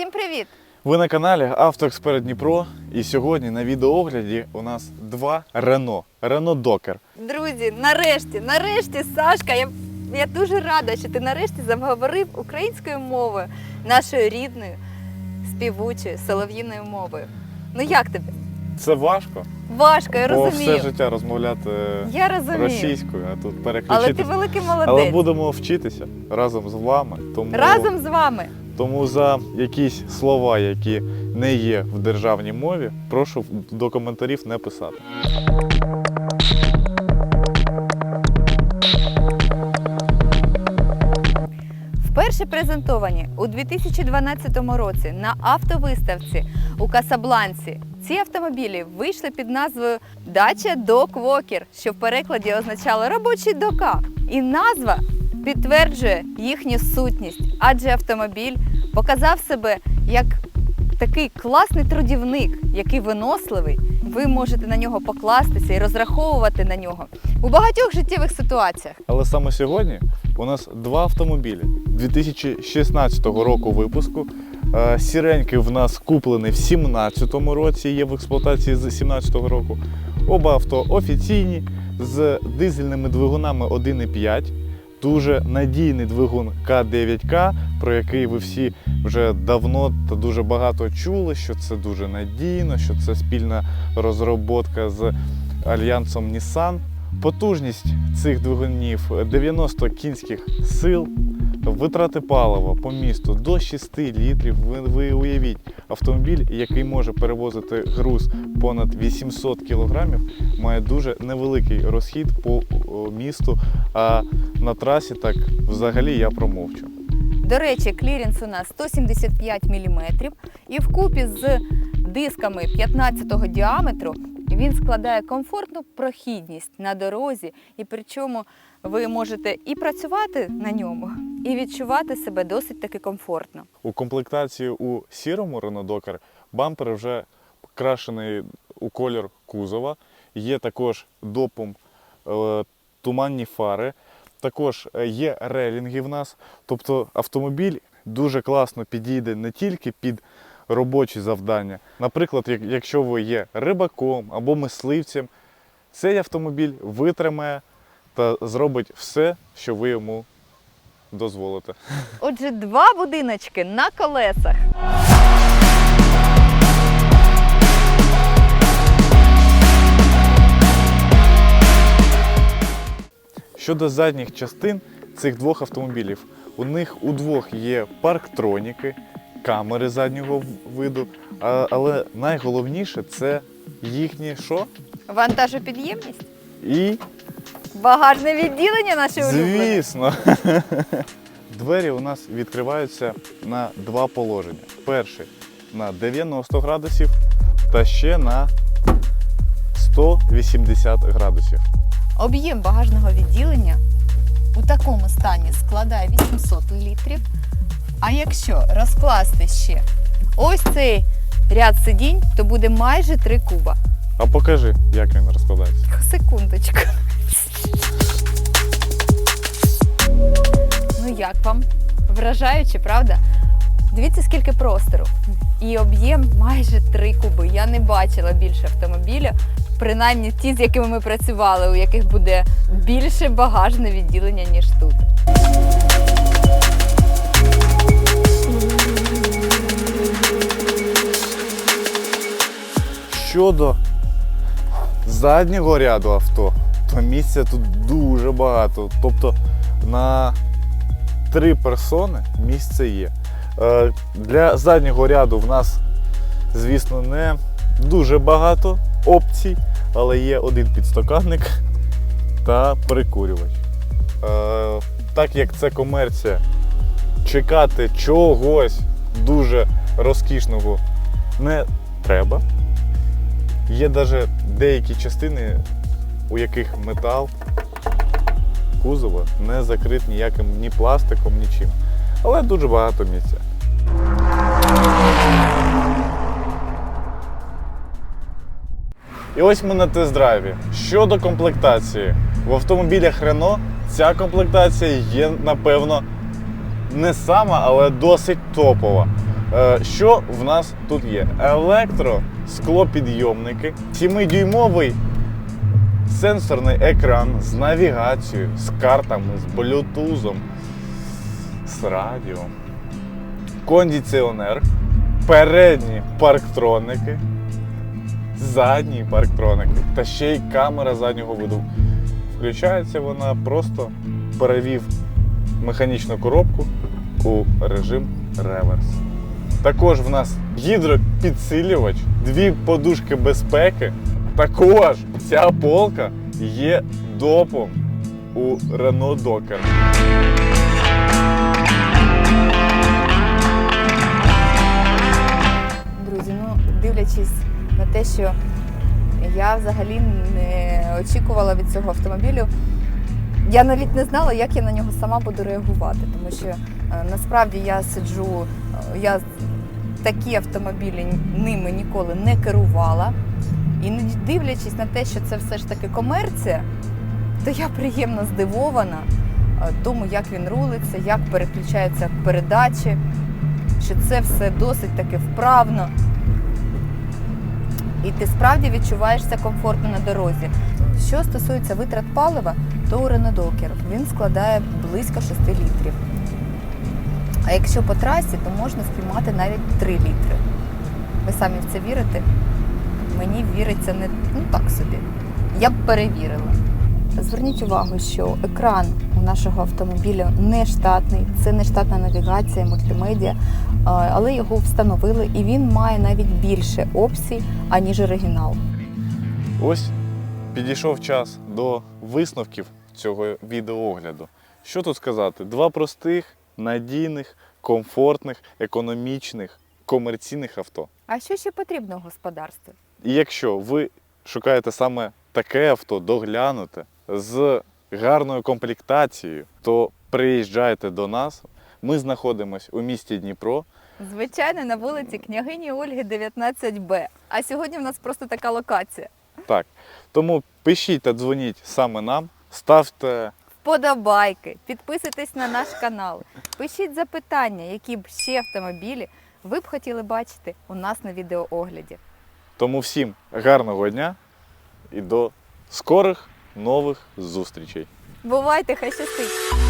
Всім привіт! Ви на каналі Автоексперт Дніпро. І сьогодні на відеоогляді у нас два Рено. Рено Докер. Друзі, нарешті, нарешті, Сашка, я, я дуже рада, що ти нарешті заговорив українською мовою, нашою рідною, співучою, солов'їною мовою. Ну як тобі? Це важко, Важко, я бо розумію. все життя розмовляти Я розумію. російською, а тут Але ти великий Але молодець. будемо вчитися разом з вами. Тому, Разом з вами. Тому за якісь слова, які не є в державній мові, прошу до коментарів не писати. Вперше презентовані у 2012 році на автовиставці у Касабланці. Ці автомобілі вийшли під назвою Дача Док Вокер, що в перекладі означало робочий дока. І назва підтверджує їхню сутність, адже автомобіль показав себе як такий класний трудівник, який виносливий. Ви можете на нього покластися і розраховувати на нього у багатьох життєвих ситуаціях. Але саме сьогодні у нас два автомобілі 2016 року випуску. Е, Сіренький в нас куплений в 2017 році, є в експлуатації з 2017 року. Оба авто офіційні з дизельними двигунами 1,5. Дуже надійний двигун К9К, про який ви всі вже давно та дуже багато чули, що це дуже надійно, що це спільна розробка з альянсом Nissan. Потужність цих двигунів 90 кінських сил, витрати палива по місту до 6 літрів. Ви, ви уявіть, автомобіль, який може перевозити груз понад 800 кілограмів, має дуже невеликий розхід по місту. А на трасі так взагалі я промовчу. До речі, кліренс у нас 175 мм і вкупі з дисками 15-го діаметру він складає комфортну прохідність на дорозі, і причому ви можете і працювати на ньому, і відчувати себе досить таки комфортно. У комплектації у сірому Renault Docker бампер вже крашений у колір кузова. Є також допом е, туманні фари. Також е, є релінги в нас. Тобто автомобіль дуже класно підійде не тільки під робочі завдання. Наприклад, якщо ви є рибаком або мисливцем, цей автомобіль витримає та зробить все, що ви йому дозволите. Отже, два будиночки на колесах. Щодо задніх частин цих двох автомобілів, у них у двох є парктроніки, камери заднього виду, а- але найголовніше це їхні що? Вантажопідємність, І, багажне відділення наше улюблене. звісно, двері у нас відкриваються на два положення. Перший на 90 градусів та ще на 180 градусів. Об'єм багажного відділення у такому стані складає 800 літрів. А якщо розкласти ще ось цей ряд сидінь, то буде майже 3 куба. А покажи, як він розкладається. Секундочку. Ну як вам? Вражаюче, правда? Дивіться, скільки простору. І об'єм майже 3 куби. Я не бачила більше автомобіля, принаймні ті, з якими ми працювали, у яких буде більше багажне відділення, ніж тут. Щодо заднього ряду авто, то місця тут дуже багато. Тобто на три персони місце є. Е, Для заднього ряду в нас, звісно, не дуже багато опцій, але є один підстаканник та прикурювач. Е, Так як це комерція, чекати чогось дуже розкішного не треба. Є навіть деякі частини, у яких метал кузова не закрит ніяким ні пластиком, нічим. Але дуже багато місця. І ось ми на тест-драйві. Щодо комплектації, в автомобілях Renault ця комплектація є, напевно, не сама, але досить топова. Е, Що в нас тут є? Електросклопідйомники, 7-дюймовий сенсорний екран з навігацією, з картами, з блютузом, з радіо, кондиціонер, передні парктроники, задні парктроники та ще й камера заднього виду. Включається вона просто перевів механічну коробку у режим реверс. Також в нас гідропідсилювач, дві подушки безпеки. Також ця полка є допом у Renault Docker. Друзі, ну дивлячись на те, що я взагалі не очікувала від цього автомобілю. Я навіть не знала, як я на нього сама буду реагувати, тому що насправді я сиджу, е, я такі автомобілі ними ніколи не керувала. І не дивлячись на те, що це все ж таки комерція, то я приємно здивована е, тому, як він рулиться, як переключаються передачі, що це все досить таки вправно. І ти справді відчуваєшся комфортно на дорозі. Що стосується витрат палива, то у Renault Docker він складає близько 6 літрів. А якщо по трасі, то можна спіймати навіть 3 літри. Ви самі в це вірите? Мені віриться не ну так собі. Я б перевірила. Зверніть увагу, що екран у нашого автомобіля не штатний, це не штатна навігація, мультимедіа, але його встановили і він має навіть більше опцій, аніж оригінал. Ось підійшов час до висновків цього відеоогляду. Що тут сказати? Два простих, надійних, комфортних, економічних, комерційних авто. А що ще потрібно в господарстві? І якщо ви шукаєте саме таке авто, доглянуте з гарною комплектацією, то приїжджайте до нас. Ми знаходимося у місті Дніпро. Звичайно, на вулиці княгині Ольги 19Б. А сьогодні в нас просто така локація. Так, тому пишіть та дзвоніть саме нам, ставте Вподобайки, підписуйтесь на наш канал, пишіть запитання, які б ще автомобілі ви б хотіли бачити у нас на відеоогляді. Тому всім гарного дня і до скорих нових зустрічей. Бувайте, хай щастить!